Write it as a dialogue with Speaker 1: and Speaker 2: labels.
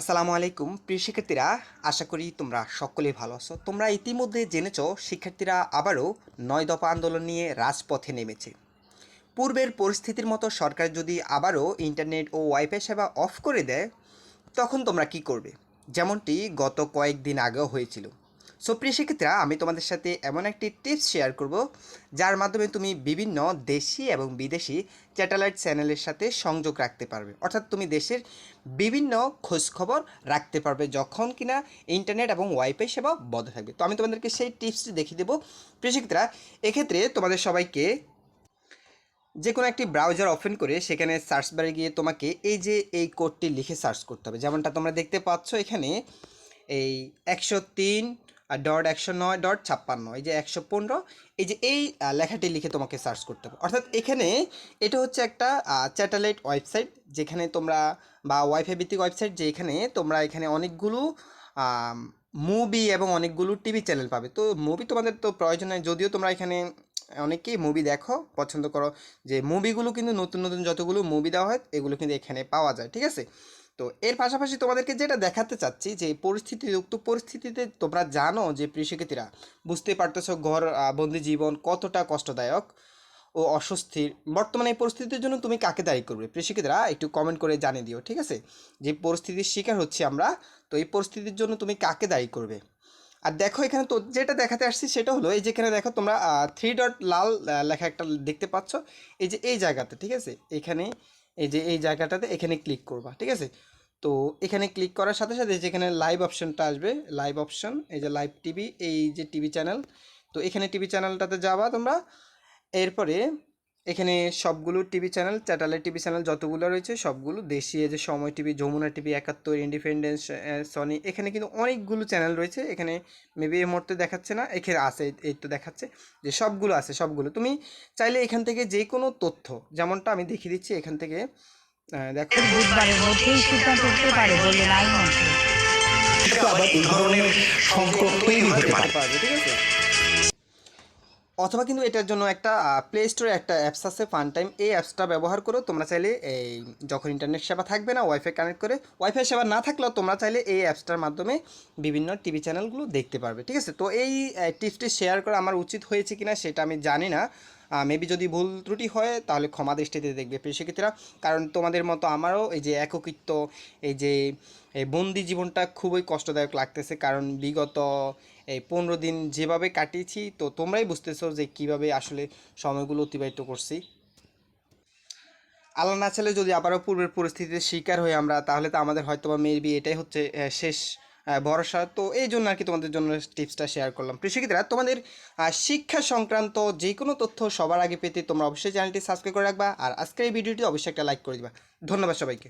Speaker 1: আসসালামু আলাইকুম। প্রিয় শিক্ষার্থীরা, আশা করি তোমরা সকলেই ভালো আছো। তোমরা ইতিমধ্যে জেনেছ, শিক্ষার্থীরা আবারও নয় দফা আন্দোলন নিয়ে রাজপথে নেমেছে। পূর্বের পরিস্থিতির মতো সরকার যদি আবারও ইন্টারনেট ও ওয়াইফাই সেবা অফ করে দেয়, তখন তোমরা কি করবে? যেমনটি গত কয়েকদিন আগেও হয়েছিল। সো প্রিয় শিক্ষার্থীরা, আমি তোমাদের সাথে এমন একটি টিপস শেয়ার করব, যার মাধ্যমে তুমি বিভিন্ন দেশি এবং বিদেশি স্যাটেলাইট চ্যানেলের সাথে সংযোগ রাখতে পারবে। অর্থাৎ তুমি দেশের বিভিন্ন খোঁজখবর রাখতে পারবে যখন কিনা ইন্টারনেট এবং ওয়াইফাই সেবা বন্ধ থাকবে। তো আমি তোমাদেরকে সেই টিপসটি দেখিয়ে দেবো। প্রিয় শিক্ষার্থীরা, এক্ষেত্রে তোমাদের সবাইকে যে কোনো একটি ব্রাউজার ওপেন করে সেখানে সার্চ বারে গিয়ে তোমাকে এই যে এই কোডটি লিখে সার্চ করতে হবে। যেমনটা তোমরা দেখতে পাচ্ছ এখানে, এই একশো তিন ডট একশো নয় ডট ছাপ্পান্ন, এই যে একশো পনেরো, এই যে এই লেখাটি লিখে তোমাকে সার্চ করতে হবে। অর্থাৎ এখানে এটা হচ্ছে একটা স্যাটেলাইট ওয়েবসাইট যেখানে তোমরা, বা ওয়াইফাই ভিত্তিক ওয়েবসাইট যেখানে তোমরা এখানে অনেকগুলো মুভি এবং অনেকগুলো টিভি চ্যানেল পাবে। তো মুভি তোমাদের তো প্রয়োজন নেই, যদিও তোমরা এখানে অনেকেই মুভি দেখো, পছন্দ করো, যে মুভিগুলো কিন্তু নতুন নতুন যতগুলো মুভি দেওয়া হয়, এগুলো কিন্তু এখানে পাওয়া যায়, ঠিক আছে? তো এর পাশাপাশি তোমাদেরকে যেটা দেখাতে চাচ্ছি যে পরিস্থিতি, উক্ত পরিস্থিতিতে তোমরা জানো যে প্রিয় বুঝতে পারতেছো ঘর বন্দি জীবন কতটা কষ্টদায়ক ও অস্বস্তির। বর্তমানে এই পরিস্থিতির জন্য তুমি কাকে দায়ী করবে? প্রিয় একটু কমেন্ট করে জানিয়ে দিও, ঠিক আছে? যে পরিস্থিতির শিকার হচ্ছি আমরা, তো এই পরিস্থিতির জন্য তুমি কাকে দায়ী করবে? আর দেখো এখানে তো যেটা দেখাতে আসছি সেটা হলো, এই যেখানে দেখো তোমরা থ্রি ডট লাল লেখা একটা দেখতে পাচ্ছ, এই যে এই জায়গাতে, ঠিক আছে? এখানে এই যে, এই জায়গাটাতে এখানে ক্লিক করবা, ঠিক আছে? তো এখানে ক্লিক করার সাথে সাথে যেখানে লাইভ অপশানটা আসবে লাইভ অপশন এই যে লাইভ টিভি এই যে টিভি চ্যানেল তো এখানে টিভি চ্যানেলটাতে যাবা তোমরা। এরপরে এখানে সবগুলো TV channel satellite TV channel যতগুলো রয়েছে সবগুলো দেশি যে Somoy TV Jamuna TV Ekattor independence Sony এখানে কিন্তু অনেকগুলো চ্যানেল রয়েছে। এখানে মেবি এই মুহূর্তে দেখাচ্ছে না এখানে আছে এই- তো দেখাচ্ছে যে সবগুলো আছে সবগুলো। তুমি চাইলে এখান থেকে যে কোনো তথ্য যেমনটা আমি দেখিয়ে দিচ্ছি এখান থেকে দেখো।
Speaker 2: আবার এই ধরনের সংকট তৈরি হতে পারে।
Speaker 1: ঠিক আছে? অথবা কিন্তু এটার জন্য একটা প্লে স্টোরে একটা অ্যাপস আছে ফান টাইম এই অ্যাপসটা ব্যবহার করো, তোমরা চাইলে এই যখন ইন্টারনেট সেবা থাকবে না ওয়াইফাই কানেক্ট করে ওয়াইফাই সেবা না থাকলেও তোমরা চাইলে এই অ্যাপসটার মাধ্যমে বিভিন্ন টিভি চ্যানেলগুলো দেখতে পারবে, ঠিক আছে? তো এই টিপসটি শেয়ার করা আমার উচিত হয়েছে কিনা সেটা আমি জানি না। মেবি যদি ভুল ত্রুটি হয়, তাহলে ক্ষমা দৃষ্টিতে দেখবে প্রিয় শিক্ষার্থীরা। কারণ তোমাদের মতো আমারও এই যে এককিত্ব, এই যে বন্দি জীবনটা খুবই কষ্টদায়ক লাগতেছে। কারণ বিগত এই পনেরো দিন যেভাবে কাটিয়েছি, তো তোমরাই বুঝতেছো যে কীভাবে আসলে সময়গুলো অতিবাহিত করছি। আল্লাহ না চাইলে যদি আবারও পূর্বের পরিস্থিতির শিকার হই আমরা, তাহলে তো আমাদের হয়তো বা বিয়ে এটাই হচ্ছে শেষ ভরসা। তো এই জন্য আর কি তোমাদের জন্য টিপসটা শেয়ার করলাম। কৃষিকিরা তোমাদের শিক্ষা সংক্রান্ত যে কোনো তথ্য সবার আগে পেতে তোমরা অবশ্যই চ্যানেলটি সাবস্ক্রাইব করে রাখবা, আর আজকের এই ভিডিওটি অবশ্যই একটা লাইক করে দিবা। ধন্যবাদ সবাইকে।